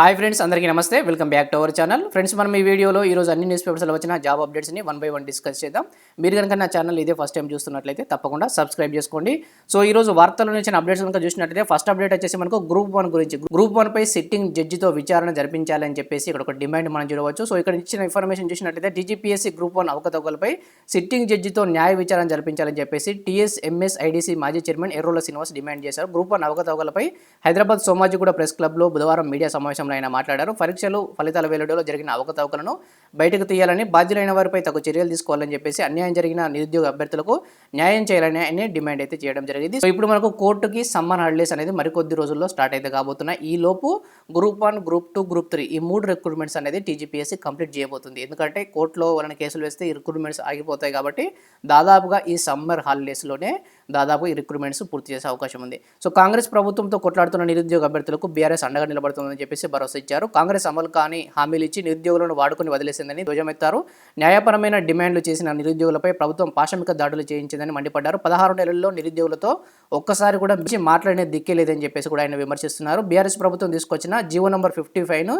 Hi friends అందరికీ నమస్తే. Welcome back to our channel. Friends మనం ఈ వీడియోలో ఈ రోజు అన్ని న్యూస్ పేపర్స్లో వచ్చిన జాబ్ అప్డేట్స్ని వన్ బై వన్ డిస్కస్ చేద్దాం. మీరు కనుక నా ఛానల్ ఇదే ఫస్ట్ టైం చూస్తున్నట్లయితే తప్పకుండా సబ్స్క్రైబ్ చేసుకోండి. సో ఈ రోజు వార్తల్లో నుంచి అప్డేట్స్ కనుక చూసినట్లయితే ఫస్ట్ అప్డేట్ వచ్చేసి మనకు గ్రూప్ వన్ గురించి. గ్రూప్ వన్ పై సిట్టింగ్ జడ్జితో విచారణ జరిపించాలని చెప్పేసి ఇక్కడ ఒక డిమాండ్ మనం చూడవచ్చు. సో ఇక్కడ ఇచ్చిన ఇన్ఫర్మేషన్ చూసినట్లయితే డీజీపీఎస్సీ గ్రూప్ వన్ అవకతవకలపై సిట్టింగ్ జడ్జితో న్యాయ విచారణ జరిపించాలని చెప్పేసి టీఎస్ఎంఎస్ ఐడీసీ మాజీ చైర్మన్ ఎర్రోల శ్రీనివాస్ డిమాండ్ చేశారు. గ్రూప్ వన్ అవకతవకలపై హైదరాబాద్ సోమాజిగూడ ప్రెస్ క్లబ్లో బుధవారం మీడియా సమావేశంలో ఆయన మాట్లాడారు. పరీక్షలు ఫలితాల వెల్లడిలో జరిగిన అవకతవకలను బయటకు తీయాలని బాధ్యులైన వారిపై తగు చర్యలు తీసుకోవాలని చెప్పేసి అన్యాయం జరిగిన నిరుద్యోగ అభ్యర్థులకు న్యాయం చేయాలని ఆయన డిమాండ్ అయితే చేయడం జరిగింది. సో ఇప్పుడు మనకు కోర్టుకి సమ్మర్ హాలిడేస్ అనేది మరికొద్ది రోజుల్లో స్టార్ట్ అయితే కాబోతున్నాయి. ఈ లోపు group one group two group three ఈ మూడు రిక్రూట్మెంట్స్ అనేది టీజీపీఎస్సీ కంప్లీట్ చేయబోతుంది. ఎందుకంటే కోర్టులో వాళ్ళని కేసులు వేస్తే ఈ రిక్రూట్మెంట్స్ ఆగిపోతాయి కాబట్టి దాదాపుగా ఈ సమ్మర్ హాలిడేస్లోనే దాదాపు ఈ రిక్రూట్మెంట్స్ పూర్తి చేసే అవకాశం ఉంది. సో కాంగ్రెస్ ప్రభుత్వంతో కొట్లాడుతున్న నిరుద్యోగ అభ్యర్థులకు బీఆర్ఎస్ అండగా నిలబడుతుందని చెప్పేసి భరోసా ఇచ్చారు కాంగ్రెస్ అమలు కాని హామీలు ఇచ్చి నిరుద్యోగులను వాడుకొని వదిలేసిందని ధ్వజమెత్తారు. న్యాయపరమైన డిమాండ్లు చేసిన నిరుద్యోగులపై ప్రభుత్వం పాశమిక దాడులు చేయించిందని మండిపడ్డారు. పదహారు నెలల్లో నిరుద్యోగులతో ఒక్కసారి కూడా మించి మాట్లాడిన దిక్కే లేదని చెప్పేసి కూడా ఆయన విమర్శిస్తున్నారు. బీఆర్ఎస్ ప్రభుత్వం తీసుకొచ్చిన జీవో నంబర్ ఫిఫ్టీ ఫైవ్ను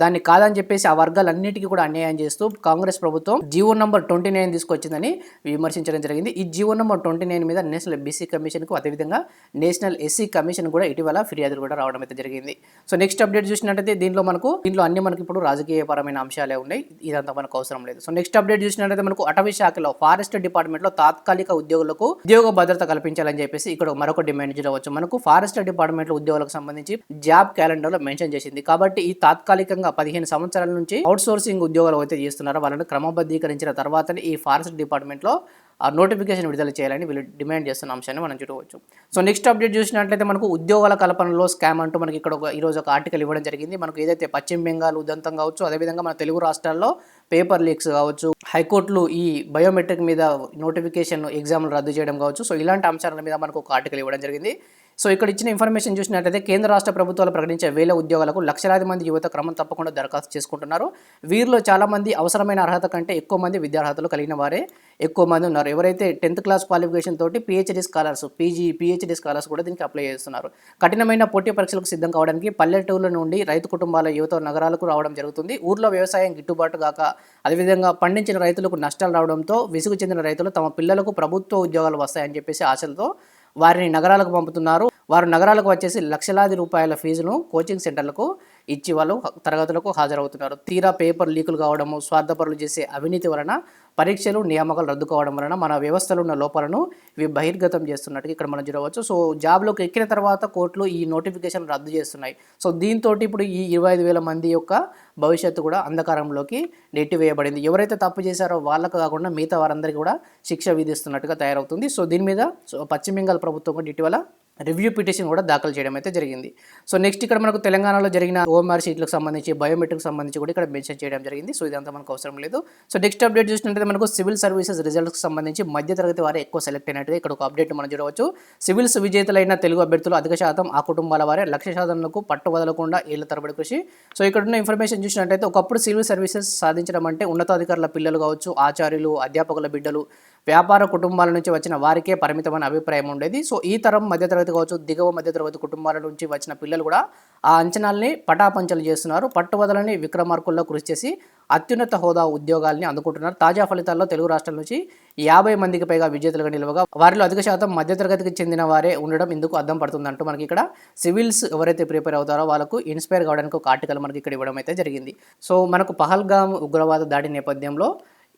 దాన్ని కాదని చెప్పేసి ఆ వర్గాలన్నిటికీ కూడా అన్యాయం చేస్తూ కాంగ్రెస్ ప్రభుత్వం జీవో నంబర్ ట్వంటీ నైన్ తీసుకొచ్చిందని విమర్శించడం జరిగింది. ఈ జీవో నంబర్ ట్వంటీ నైన్ మీద నేషనల్ బీసీ కమిషన్కు అదేవిధంగా నేషనల్ ఎస్సీ కమిషన్ కూడా ఇటీవల ఫిర్యాదులు కూడా రావడం అయితే జరిగింది. సో నెక్స్ట్ అప్డేట్ చూసినట్టయితే దీంట్లో మనకు దీంట్లో అన్ని మనకి ఇప్పుడు రాజకీయపరమైన అంశాలే ఉన్నాయి. ఇదంతా మనకు అవసరం లేదు. సో నెక్స్ట్ అప్డేట్ చూసినట్టయితే మనకు అటవీ శాఖలో ఫారెస్ట్ డిపార్ట్మెంట్లో తాత్కాలిక ఉద్యోగులకు ఉద్యోగ భద్రత కల్పించాలని చెప్పేసి ఇక్కడ మరొక డిమాండ్ చేయవచ్చు మనకు ఫారెస్ట్ డిపార్ట్మెంట్లో ఉద్యోగులకు సంబంధించి జాబ్ క్యాలెండర్లో మెన్షన్ చేసింది. కాబట్టి ఈ తాత్కాలిక తాత్కాలికంగా పదిహేను సంవత్సరాల నుంచి అవుట్ సోర్సింగ్ ఉద్యోగాలు అయితే చేస్తున్నారో? వాళ్ళని క్రమబద్ధీకరించిన తర్వాతనే ఈ ఫారెస్ట్ డిపార్ట్మెంట్లో ఆ నోటిఫికేషన్ విడుదల చేయాలని వీళ్ళు డిమాండ్ చేస్తున్న అంశాన్ని మనం చూడవచ్చు. సో నెక్స్ట్ అప్డేట్ చూసినట్లయితే మనకు ఉద్యోగాల కల్పనలో స్కామ్ అంటూ మనకి ఇక్కడ ఒక ఈరోజు ఒక ఆర్టికల్ ఇవ్వడం జరిగింది. మనకు ఏదైతే పశ్చిమ బెంగాల్ ఉదంతం కావచ్చు అదేవిధంగా మన తెలుగు రాష్ట్రాల్లో పేపర్ లీక్స్ కావచ్చు హైకోర్టులు ఈ బయోమెట్రిక్ మీద నోటిఫికేషన్ ఎగ్జామ్లు రద్దు చేయడం కావచ్చు. సో ఇలాంటి అంశాల మీద మనకు ఒక ఆర్టికల్ ఇవ్వడం జరిగింది. సో ఇక్కడ ఇచ్చిన ఇన్ఫర్మేషన్ చూసినట్లయితే కేంద్ర రాష్ట్ర ప్రభుత్వాలు ప్రకటించే వేల ఉద్యోగాలకు లక్షలాది మంది యువత క్రమం తప్పకుండా దరఖాస్తు చేసుకుంటున్నారు. వీరిలో చాలామంది అవసరమైన అర్హత కంటే ఎక్కువ మంది విద్యార్హతలు కలిగిన వారే. ఎక్కువ మంది ఉన్నారు. ఎవరైతే టెన్త్ క్లాస్ క్వాలిఫికేషన్ తోటి PhD scholars PG PhD scholars కూడా దీనికి అప్లై చేస్తున్నారు. కఠినమైన పోటీ పరీక్షలకు సిద్ధం కావడానికి పల్లెటూరుల నుండి రైతు కుటుంబాల యువత నగరాలకు రావడం జరుగుతుంది. ఊర్లో వ్యవసాయం గిట్టుబాటు కాక అదేవిధంగా పండించిన రైతులకు నష్టాలు రావడంతో విసుగు చెందిన రైతులు తమ పిల్లలకు ప్రభుత్వ ఉద్యోగాలు వస్తాయని చెప్పేసి ఆశలతో వారిని నగరాలకు పంపుతున్నారు. వారు నగరాలకు వచ్చేసి లక్షలాది రూపాయల ఫీజును కోచింగ్ సెంటర్లకు ఇచ్చి వాళ్ళు తరగతులకు హాజరవుతున్నారు. తీరా పేపర్ లీకులు కావడము స్వార్థపరులు చేసే అవినీతి వలన పరీక్షలు నియామకాలు రద్దు కావడం వలన మన వ్యవస్థలో ఉన్న లోపాలను ఇవి బహిర్గతం చేస్తున్నట్టు ఇక్కడ మనం చూడవచ్చు. సో జాబ్లోకి ఎక్కిన తర్వాత కోర్టులు ఈ నోటిఫికేషన్ రద్దు చేస్తున్నాయి. సో దీంతో ఇప్పుడు ఈ ఇరవై ఐదు వేల మంది యొక్క భవిష్యత్తు కూడా అంధకారంలోకి నెట్టివేయబడింది. ఎవరైతే తప్పు చేశారో వాళ్ళకు కాకుండా మిగతా వారందరికీ కూడా శిక్ష విధిస్తున్నట్టుగా తయారవుతుంది. సో దీని మీద సో పశ్చిమ బెంగాల్ ప్రభుత్వం కూడా ఇటీవల రివ్యూ పిటిషన్ కూడా దాఖలు చేయడం అయితే జరిగింది. సో నెక్స్ట్ ఇక్కడ మనకు తెలంగాణలో జరిగిన ఓఎంఆర్ సీట్లకు సంబంధించి బయోమెట్రిక్ సంబంధించి కూడా ఇక్కడ మెన్షన్ చేయడం జరిగింది. సో ఇదంతా మనకు అవసరం లేదు. సో నెక్స్ట్ అప్డేట్ చూసినట్లయితే మనకు సివిల్ సర్వీసెస్ రిజల్ట్స్కి సంబంధించి మధ్యతరగతి వారే ఎక్కువ సెలెక్ట్ అయినట్టుగా ఇక్కడ ఒక అప్డేట్ మనం చూడవచ్చు. సివిల్స్ విజేతలైన తెలుగు అభ్యర్థులు అధిక శాతం ఆ కుటుంబాల వారే లక్ష శాతంలకు పట్టు వదలకుండా ఏళ్ళ తరబడి కృషి. సో ఇక్కడ ఉన్న ఇన్ఫర్మేషన్ చూసినట్లయితే ఒకప్పుడు సివిల్ సర్వీసెస్ సాధించడం అంటే ఉన్నతాధికారుల పిల్లలు కావచ్చు ఆచార్యులు అధ్యాపకుల బిడ్డలు వ్యాపార కుటుంబాల నుంచి వచ్చిన వారికే పరిమితమైన అభిప్రాయం ఉండేది. సో ఈ తరం మధ్యతరగతి కావచ్చు దిగువ మధ్యతరగతి కుటుంబాల నుంచి వచ్చిన పిల్లలు కూడా ఆ అంచనాల్ని పటాపంచలు చేస్తున్నారు. పట్టువదలని విక్రమార్కుల్లో కృషి చేసి అత్యున్నత హోదా ఉద్యోగాల్ని అందుకుంటున్నారు. తాజా ఫలితాల్లో తెలుగు రాష్ట్రాల నుంచి యాభై మందికి పైగా విజేతలుగా నిలవగా వారిలో అధిక శాతం మధ్యతరగతికి చెందిన వారే ఉండడం ఇందుకు అర్థం పడుతుందంటూ మనకి ఇక్కడ సివిల్స్ ఎవరైతే ప్రిపేర్ అవుతారో వాళ్ళకు ఇన్స్పైర్ కావడానికి ఒక ఆర్టికల్ మనకి ఇక్కడ ఇవ్వడం అయితే జరిగింది. సో మనకు పహల్గామ్ ఉగ్రవాద దాడి నేపథ్యంలో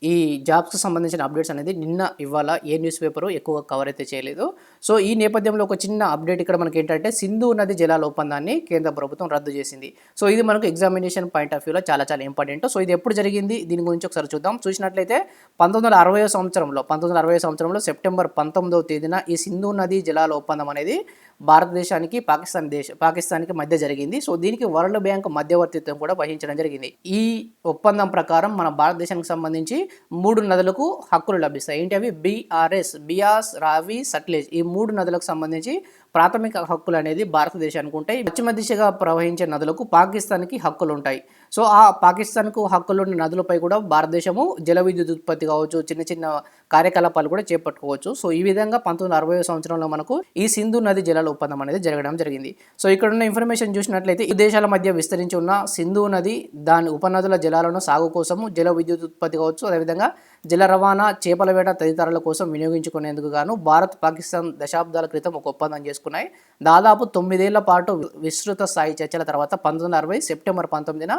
ఈ జాబ్స్కి సంబంధించిన అప్డేట్స్ అనేది నిన్న ఇవాళ ఏ న్యూస్ పేపర్ ఎక్కువగా కవర్ అయితే చేయలేదు. సో ఈ నేపథ్యంలో ఒక చిన్న అప్డేట్ ఇక్కడ మనకి ఏంటంటే సింధు నది జలాల ఒప్పందాన్ని కేంద్ర ప్రభుత్వం రద్దు చేసింది. సో ఇది మనకు ఎగ్జామినేషన్ పాయింట్ ఆఫ్ వ్యూలో చాలా చాలా ఇంపార్టెంట్ సో ఇది ఎప్పుడు జరిగింది? దీని గురించి ఒకసారి చూద్దాం. చూసినట్లయితే పంతొమ్మిది వందల అరవై సంవత్సరంలో పంతొమ్మిది వందల అరవై సంవత్సరంలో సెప్టెంబర్ పంతొమ్మిదవ తేదీన ఈ సింధు నది జలాల ఒప్పందం అనేది భారతదేశానికి పాకిస్తాన్ దేశ పాకిస్తాన్కి మధ్య జరిగింది. సో దీనికి వరల్డ్ బ్యాంక్ మధ్యవర్తిత్వం కూడా వహించడం జరిగింది. ఈ ఒప్పందం ప్రకారం మన భారతదేశానికి సంబంధించి మూడు నదులకు హక్కులు లభిస్తాయి. ఏంటి అవి? బీఆర్ఎస్ బియాస్ రావి సట్లేజ్ ఈ మూడు నదులకు సంబంధించి ప్రాథమిక హక్కులు అనేది భారతదేశానికి ఉంటాయి. పశ్చిమ దిశగా ప్రవహించే నదులకు పాకిస్తాన్కి హక్కులు ఉంటాయి సో ఆ పాకిస్తాన్కు హక్కులు ఉన్న నదులపై కూడా భారతదేశము జల విద్యుత్ ఉత్పత్తి కావచ్చు చిన్న చిన్న కార్యకలాపాలు కూడా చేపట్టుకోవచ్చు. సో ఈ విధంగా పంతొమ్మిది అరవై సంవత్సరంలో మనకు ఈ సింధు నది జలాల ఒప్పందం అనేది జరగడం జరిగింది. సో ఇక్కడ ఉన్న ఇన్ఫర్మేషన్ చూసినట్లయితే ఈ దేశాల మధ్య విస్తరించి ఉన్న సింధు నది దాని ఉపనదుల జలాలను సాగు కోసము జల విద్యుత్ ఉత్పత్తి కావచ్చు. అదేవిధంగా జల రవాణా చేపల వేట తదితరాల కోసం వినియోగించుకునేందుకు గాను భారత్ పాకిస్తాన్ దశాబ్దాల క్రితం ఒక ఒప్పందం చేసుకున్నాయి. దాదాపు తొమ్మిదేళ్ళ పాటు విస్తృత స్థాయి చర్చల తర్వాత పంతొమ్మిది వందల అరవై సెప్టెంబర్ పంతొమ్మిదిన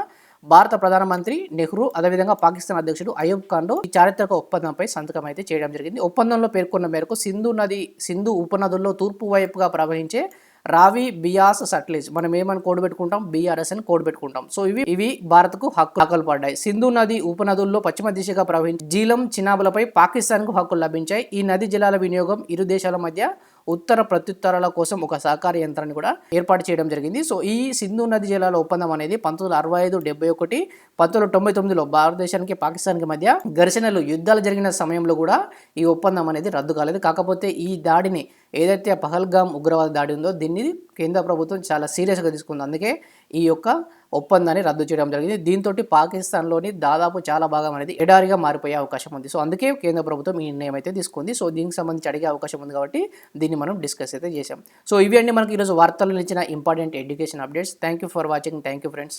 భారత ప్రధానమంత్రి నెహ్రూ అదేవిధంగా పాకిస్తాన్ అధ్యక్షుడు అయూబ్ ఖాన్ ఈ చారిత్రక ఒప్పందంపై సంతకం అయితే చేయడం జరిగింది. ఒప్పందంలో పేర్కొన్న మేరకు సింధు నది సింధు ఉపనదుల్లో తూర్పు వైపుగా ప్రవహించే రావి బియాస్ సట్లేజ్. మనం ఏమని కోడ్ పెట్టుకుంటాం? బీఆర్ఎస్ అని కోడ్ పెట్టుకుంటాం. సో ఇవి ఇవి భారత్కు హక్కు హక్కులు పడ్డాయి సింధు నది ఉపనదుల్లో పశ్చిమ దిశగా ప్రవహించి జీలం చినాబులపై పాకిస్తాన్కు హక్కులు లభించాయి. ఈ నది జలాల వినియోగం ఇరు దేశాల మధ్య ఉత్తర ప్రత్యుత్తరాల కోసం ఒక సహకార యంత్రాన్ని కూడా ఏర్పాటు చేయడం జరిగింది. సో ఈ సింధు నది జలాల ఒప్పందం అనేది పంతొమ్మిది వందల అరవై ఐదు డెబ్బై ఒకటి పంతొమ్మిది వందల తొంభై తొమ్మిదిలో భారతదేశానికి పాకిస్తాన్కి మధ్య ఘర్షణలు యుద్ధాలు జరిగిన సమయంలో కూడా ఈ ఒప్పందం అనేది రద్దు కాలేదు. కాకపోతే ఈ దాడిని ఏదైతే పహల్గామ్ ఉగ్రవాద దాడి ఉందో దీన్ని కేంద్ర ప్రభుత్వం చాలా సీరియస్గా తీసుకుంది. అందుకే ఈ యొక్క ఒప్పందాన్ని రద్దు చేయడం జరిగింది. దీంతో పాకిస్తాన్లోని దాదాపు చాలా భాగం అనేది ఎడారిగా మారిపోయే అవకాశం ఉంది. సో అందుకే కేంద్ర ప్రభుత్వం ఈ నిర్ణయం అయితే తీసుకుంది. సో దీనికి సంబంధించి అడిగే అవకాశం ఉంది కాబట్టి దీన్ని మనం డిస్కస్ అయితే చేసాం సో ఇవి అండి మనకి ఈరోజు వార్తల్లో ఇచ్చిన important education updates. Thank you for watching. Thank you friends.